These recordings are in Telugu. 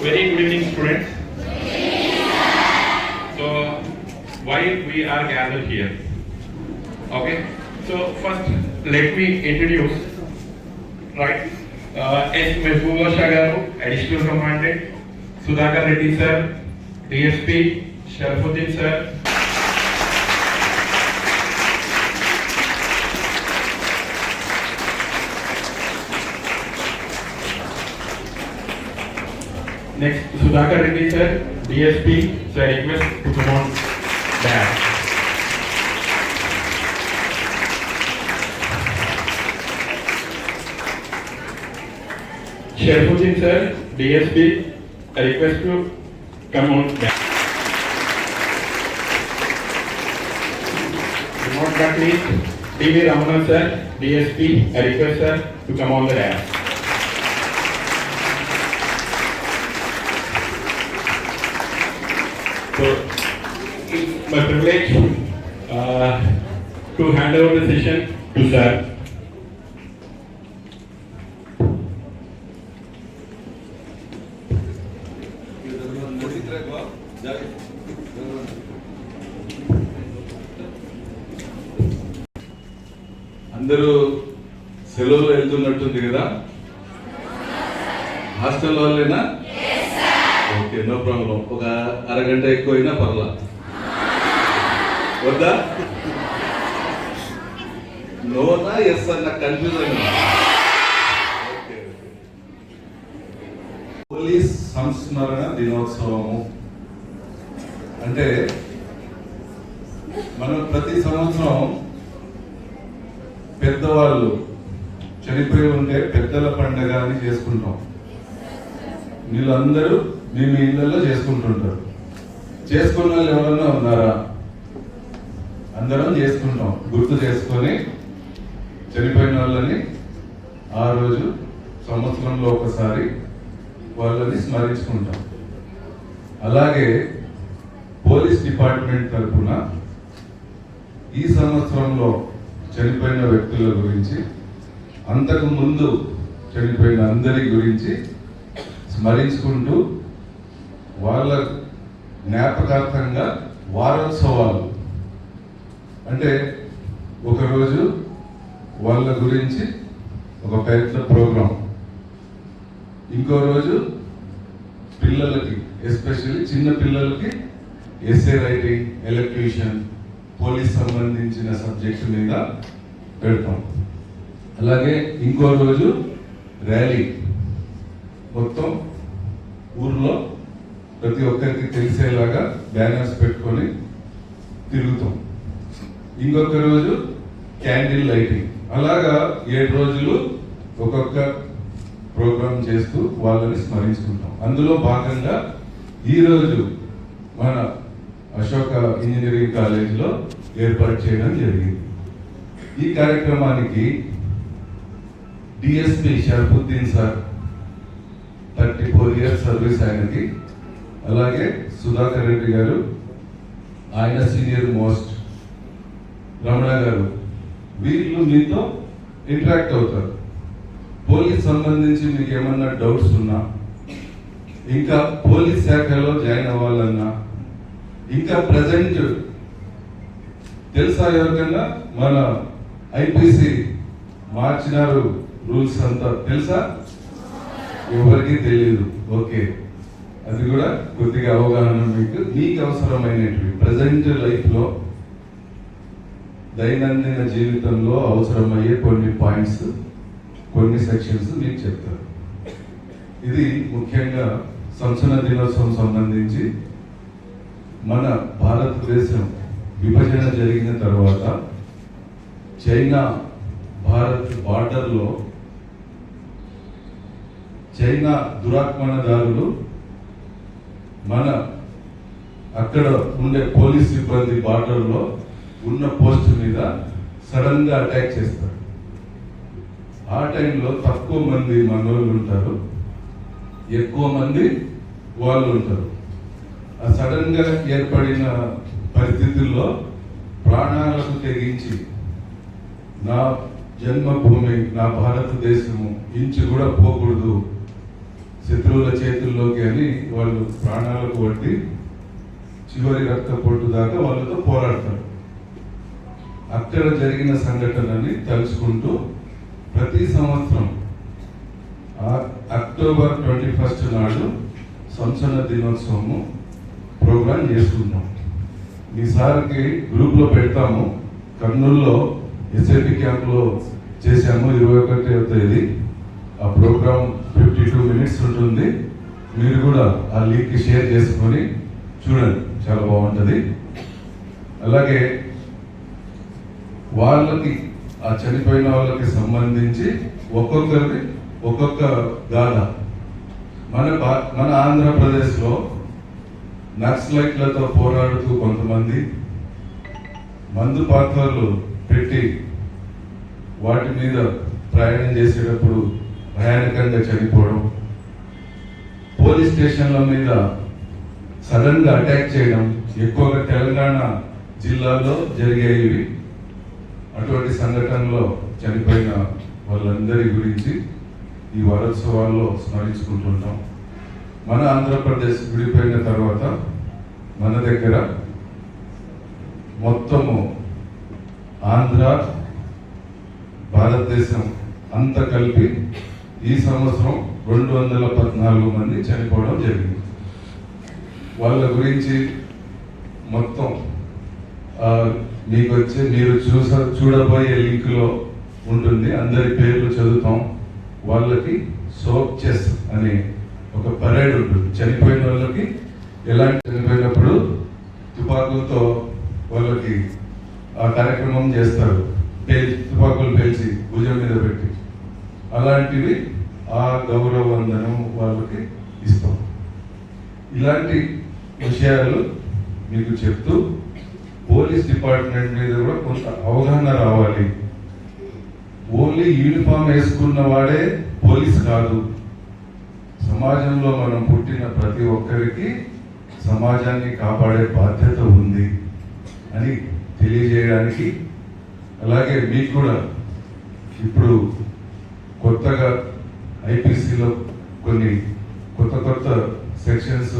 Very good evening, students. So, why we are gathered here? Okay. So first, let me introduce. Right. Uh, S. Mehbooba Shagaru, Additional Commandant. Sudhakar Reddy sir, DSP, Sharafuddin sir, next Sudhakar Reddy sir DSP sir request to come on back sir DSP request to come on back not that mean TV Ramanan sir DSP request sir to come So, it's my privilege uh, to hand over the session to sir. అందరూ సెలవులు వెళ్తున్నట్టుంది కదా హాస్టల్ వాళ్ళేనా ఓకే నో ప్రాబ్లం. ఒక అరగంట ఎక్కువైనా పర్లా. వద్దా? నోనా ఎస్ అన్న కన్ఫ్యూజ్ పోలీస్ సంస్మరణ దినోత్సవము. అంటే మనం ప్రతి సంవత్సరం పెద్దవాళ్ళు చనిపోయి ఉంటే పెద్దల పండగ అని చేసుకుంటాం. వీళ్ళందరూ మీ మీ ఇళ్ళల్లో చేసుకుంటుంటారు. చేసుకున్న వాళ్ళు ఎవరన్నా ఉన్నారా? అందరం చేసుకుంటాం. గుర్తు చేసుకొని చనిపోయిన వాళ్ళని ఆ రోజు సంవత్సరంలో ఒకసారి వాళ్ళని స్మరించుకుంటాం. అలాగే పోలీస్ డిపార్ట్మెంట్ తరఫున ఈ సంవత్సరంలో చనిపోయిన వ్యక్తుల గురించి అంతకు ముందు చనిపోయిన అందరి గురించి స్మరించుకుంటూ వాళ్ళ జ్ఞాపకార్థంగా వారోత్సవాలు. అంటే ఒకరోజు వాళ్ళ గురించి ఒక పెద్ద ప్రోగ్రాం. ఇంకో రోజు పిల్లలకి ఎస్పెషల్లీ చిన్న పిల్లలకి ఎస్ఏ రైటింగ్ ఎలక్ట్రీషియన్ పోలీస్ సంబంధించిన సబ్జెక్ట్ మీద పెడతాం. అలాగే ఇంకో రోజు ర్యాలీ. మొత్తం ఊర్లో ప్రతి ఒక్కరికి తెలిసేలాగా బ్యానర్స్ పెట్టుకొని తిరుగుతాం. ఇంకొక రోజు క్యాండిల్ లైటింగ్ అలాగా ఏడు రోజులు ఒక్కొక్క ప్రోగ్రామ్ చేస్తూ వాళ్ళని స్మరించుకుంటాం. అందులో భాగంగా ఈరోజు మన అశోక ఇంజనీరింగ్ కాలేజీలో ఏర్పాటు చేయడం జరిగింది. ఈ కార్యక్రమానికి DSP Sharafuddin sir thirty four years service ఆయనకి అలాగే సుధాకర్ రెడ్డి గారు ఆయన సీనియర్ మోస్ట్. రమణ గారు వీళ్ళు మీతో ఇంటరాక్ట్ అవుతారు. పోలీస్ సంబంధించి మీకు ఏమన్నా డౌట్స్ ఉన్నా ఇంకా పోలీస్ శాఖలో జాయిన్ అవ్వాలన్నా ఇంకా ప్రజెంట్ తెలుసా ఎవరికన్నా? మన ఐపీసీ మార్చినారు రూల్స్ అంతా తెలుసా? ఎవరికి తెలియదు ఓకే. అది కూడా కొద్దిగా అవగాహన మీకు మీకు అవసరమైనటివి ప్రజెంట్ లైఫ్లో దైనందిన జీవితంలో అవసరమయ్యే కొన్ని పాయింట్స్ కొన్ని సెక్షన్స్ మీకు చెప్తారు ఇది ముఖ్యంగా సంసన దినోత్సవం సంబంధించి మన భారతదేశం విభజన జరిగిన తర్వాత చైనా భారత్ బార్డర్లో చైనా దురాక్రమణదారులు మన అక్కడ ఉండే పోలీస్ సిబ్బంది బార్డర్లో ఉన్న పోస్ట్ మీద సడన్గా అటాక్ చేస్తారు. ఆ టైంలో తక్కువ మంది మనోళ్ళు ఉంటారు. ఎక్కువ మంది వాళ్ళు ఉంటారు. ఆ సడన్గా ఏర్పడిన పరిస్థితుల్లో ప్రాణాలకు తెగించి నా జన్మభూమి నా భారతదేశము ఇంచు కూడా పోకూడదు. శత్రువుల చేతుల్లోకి అని వాళ్ళు ప్రాణాలకు వడ్డి చివరి రక్త పొట్టు దాకా వాళ్ళతో పోరాడతారు. అక్కడ జరిగిన సంఘటనని తలుచుకుంటూ ప్రతి సంవత్సరం ఆ- అక్టోబర్ ట్వంటీ ఫస్ట్ నాడు సంచలన దినోత్సవము ప్రోగ్రాం చేసుకుంటాం. ఈసారికి గ్రూప్లో పెడతాము. కర్నూలులో ఎస్ఐపి క్యాంప్లో చేశాము ఇరవై ఒకటి తేదీ. ఆ ప్రోగ్రాం మినిట్స్ ఉంటుంది. మీరు కూడా ఆ లింక్ షేర్ చేసుకొని చూడండి. చాలా బాగుంటుంది. అలాగే వాళ్ళకి ఆ చనిపోయిన వాళ్ళకి సంబంధించి ఒక్కొక్కరిది ఒక్కొక్క గాథ. మన మన ఆంధ్రప్రదేశ్లో నక్సలైట్లతో పోరాడుతూ కొంతమంది మందు పాత్రలు పెట్టి వాటి మీద ప్రయాణం చేసేటప్పుడు భయానకంగా చనిపోవడం పోలీస్ స్టేషన్ల మీద సడన్గా అటాక్ చేయడం ఎక్కువగా తెలంగాణ జిల్లాలో జరిగేవి అటువంటి సంఘటనలో చనిపోయిన వాళ్ళందరి గురించి ఈ వారోత్సవాల్లో స్మరించుకుంటుంటాం. మన ఆంధ్రప్రదేశ్ విడిపోయిన తర్వాత మన దగ్గర మొత్తము ఆంధ్ర భారతదేశం అంత కలిపి ఈ సంవత్సరం రెండు వందల పద్నాలుగు మంది చనిపోవడం జరిగింది. వాళ్ళ గురించి మొత్తం మీకు వచ్చే మీరు చూస చూడబోయే లింక్లో ఉంటుంది. అందరి పేర్లు చదువుతాం. వాళ్ళకి సోప్ చెస్ అనే ఒక పరేడ్ ఉంటుంది. చనిపోయిన వాళ్ళకి ఎలాంటి చనిపోయినప్పుడు తుపాకులతో వాళ్ళకి ఆ కార్యక్రమం చేస్తారు. పేల్చి తుపాకులు పేల్చి భుజం మీద పెట్టి. అలాంటివి ఆ గౌరవందనం వాళ్ళకి ఇస్తాం. ఇలాంటి విషయాలు మీకు చెప్తూ పోలీస్ డిపార్ట్మెంట్ మీద కూడా కొంత అవగాహన రావాలి. ఓన్లీ యూనిఫామ్ వేసుకున్న వాడే పోలీస్ కాదు. సమాజంలో మనం పుట్టిన ప్రతి ఒక్కరికి సమాజాన్ని కాపాడే బాధ్యత ఉంది అని తెలియజేయడానికి అలాగే మీకు కూడా ఇప్పుడు కొత్తగా ఐపీసీలో కొన్ని కొత్త కొత్త సెక్షన్స్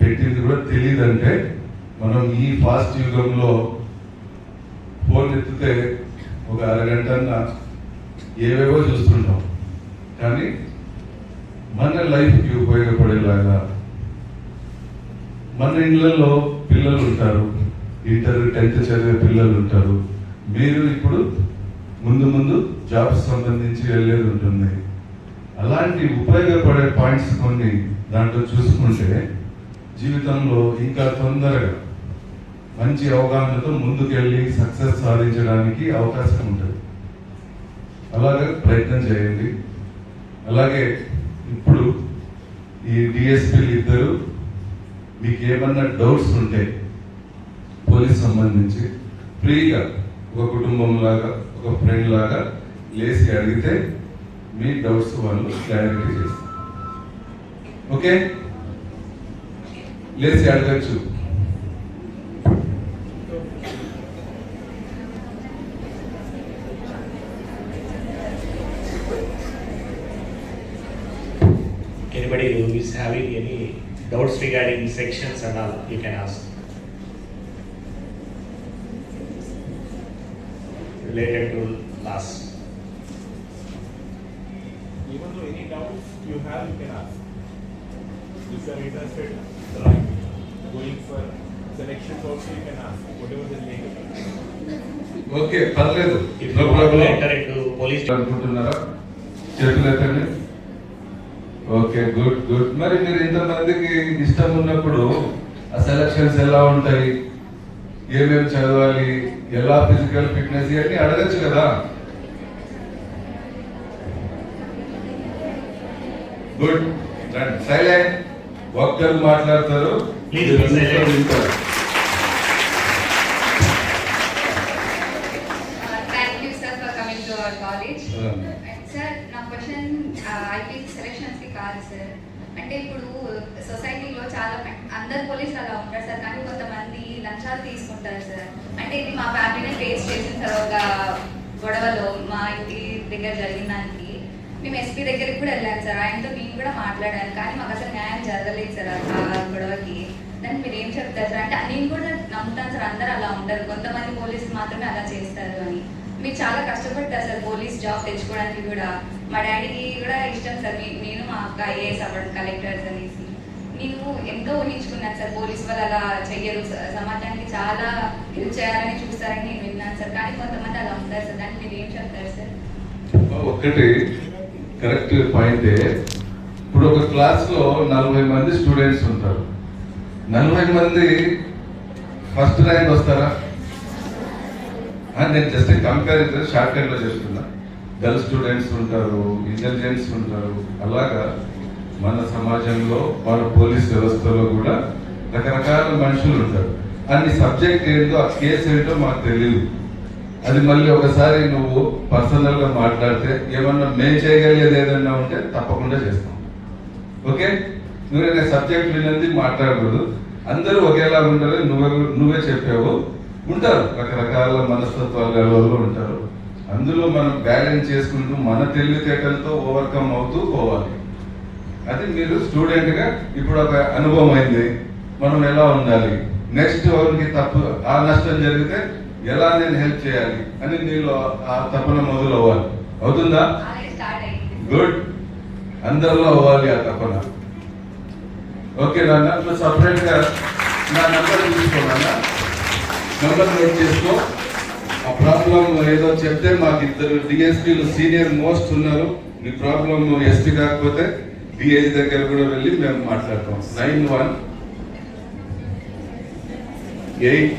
పెట్టింది కూడా తెలియదంటే మనం ఈ ఫాస్ట్ యుగంలో ఫోన్ ఎత్తితే ఒక అరగంట ఏవేవో చూస్తుంటాం. కానీ మన లైఫ్కి ఉపయోగపడేలాగా మన ఇళ్ళల్లో పిల్లలు ఉంటారు. ఇంటర్ టెన్త్ చదివే పిల్లలు ఉంటారు. మీరు ఇప్పుడు ముందు ముందు జాబ్స్ సంబంధించి వెళ్ళేది ఉంటుంది. అలాంటి ఉపయోగపడే పాయింట్స్ కొన్ని దాంట్లో చూసుకుంటే జీవితంలో ఇంకా తొందరగా మంచి అవగాహనతో ముందుకెళ్ళి సక్సెస్ సాధించడానికి అవకాశం ఉంటుంది. అలాగే ప్రయత్నం చేయండి. అలాగే ఇప్పుడు ఈ డిఎస్పీలు ఇద్దరు మీకు ఏమన్నా డౌట్స్ ఉంటే పోలీస్ సంబంధించి ఫ్రీగా ఒక కుటుంబం లాగా ఒక ఫ్రెండ్ లాగా లేచి అడిగితే మీ డౌట్స్ వాళ్ళు క్లారిఫై చేస్తారు ఓకే లేచి అడగచ్చు Anybody who is having any doubts regarding sections and all, you can ask. Related to last. Any doubts you have, you can ask. If you are interested, right, going for selections also you can ask, whatever the link. Okay పర్లేదు. అనుకుంటున్నారా చేతులు ఎత్తండి ఓకే గుడ్ గుడ్ మరి మీరు ఇంతమందికి ఇష్టం ఉన్నప్పుడు ఆ సెలక్షన్స్ ఎలా ఉంటాయి ఏమేమి చదవాలి ఎలా ఫిజికల్ ఫిట్నెస్ ఇవన్నీ అడగచ్చు కదా గుడ్ సైలెంట్ ఒక్కరు మాట్లాడతారు. వింటారు. Uh. Uh. సార్ నా క్వశ్చన్ ఐపీసీ సెలక్షన్స్కి కాదు సార్ అంటే ఇప్పుడు సొసైటీలో చాలా మం- అందరు పోలీసులు అలా ఉంటారు సార్ కానీ కొంతమంది లంచాలు తీసుకుంటారు సార్ అంటే ఇది మా ఫ్యామిలీనే ఫేస్ చేసిన సార్ ఒక గొడవలో మా ఇంటి దగ్గర జరిగిన దానికి మేము ఎస్పీ దగ్గరికి కూడా వెళ్ళాను సార్ ఆయనతో నేను కూడా మాట్లాడాను కానీ మాకు అసలు న్యాయం జరగలేదు సార్ ఆ గొడవకి. దానికి మీరు ఏం చెప్తారు సార్? అంటే నేను కూడా నమ్ముతాను సార్ అందరూ అలా ఉంటారు కొంతమంది పోలీసులు మాత్రమే అలా చేస్తారు అని. మీరు చాలా కష్టపడతారు సార్ పోలీస్ జాబ్ తెచ్చుకోవడానికి కూడా. మా డాడీకి కూడా ఇష్టం సార్. మీ- నేను మా అక్క ఐఏఎస్ అవ్వడం కలెక్టర్స్ అనేసి. నేను ఎంతో ఊహించుకున్నాను సార్ పోలీస్ వాళ్ళు అలా చెయ్యరు. సమాజానికి చాలా హెల్ప్ చేయాలని చూస్తారని నేను విన్నాను సార్. కానీ కొంతమంది అలా ఉంటారు సార్. దానికి మీరు ఏం చెప్తారు సార్? ఒకటి కరెక్ట్ పాయింటే ఇప్పుడు ఒక క్లాస్లో నలభై మంది స్టూడెంట్స్ ఉంటారు. నలభై మంది ఫస్ట్ ర్యాంక్ వస్తారా? అని నేను జస్ట్ కంపారిజన్ షార్ట్ కట్లో చెప్తున్నా గర్ల్ స్టూడెంట్స్ ఉంటారు ఇంటెలిజెన్స్ ఉంటారు. అలాగా మన సమాజంలో మన పోలీస్ వ్యవస్థలో కూడా రకరకాల మనుషులు ఉంటారు. అన్ని సబ్జెక్ట్ ఏంటో ఆ కేసు ఏంటో మాకు తెలియదు అది మళ్ళీ ఒకసారి నువ్వు పర్సనల్గా మాట్లాడితే ఏమన్నా మేము చేయగలిగేది ఏదన్నా ఉంటే తప్పకుండా చేస్తాం. ఓకే? నువ్వే సబ్జెక్ట్ వినంది మాట్లాడకూడదు. అందరూ ఒకేలా ఉంటారు నువ్వే నువ్వే చెప్పావు. ఉంటారు రకరకాల మనస్తత్వాలు గలవాళ్ళు ఉంటారు. అందులో మనం బ్యాలెన్స్ చేసుకుంటూ మన తెలివితేటలతో ఓవర్కమ్ అవుతూ పోవాలి. అది మీరు స్టూడెంట్గా ఇప్పుడు ఒక అనుభవం అయింది. మనం ఎలా ఉండాలి? నెక్స్ట్ ఎవరికి తప్పు ఆ నష్టం జరిగితే ఎలా నేను హెల్ప్ చేయాలి అని నీలో ఆ తపన మొదలు అవ్వాలి అవుతుందా గుడ్. అందరిలో అవ్వాలి ఆ తపన. ఓకే నాన్న నువ్వు సపరేట్గా నా నెంబర్ తీసుకోనా నెంబర్ నోట్ చేసుకో. ఆ ప్రాబ్లం ఏదో చెప్తే మాకు ఇద్దరు డిఎస్పీలు సీనియర్ మోస్ట్ ఉన్నారు. మీ ప్రాబ్లం ఎస్టీ కాకపోతే డిఐజీ దగ్గర కూడా వెళ్ళి మేము మాట్లాడతాం. Nine one eight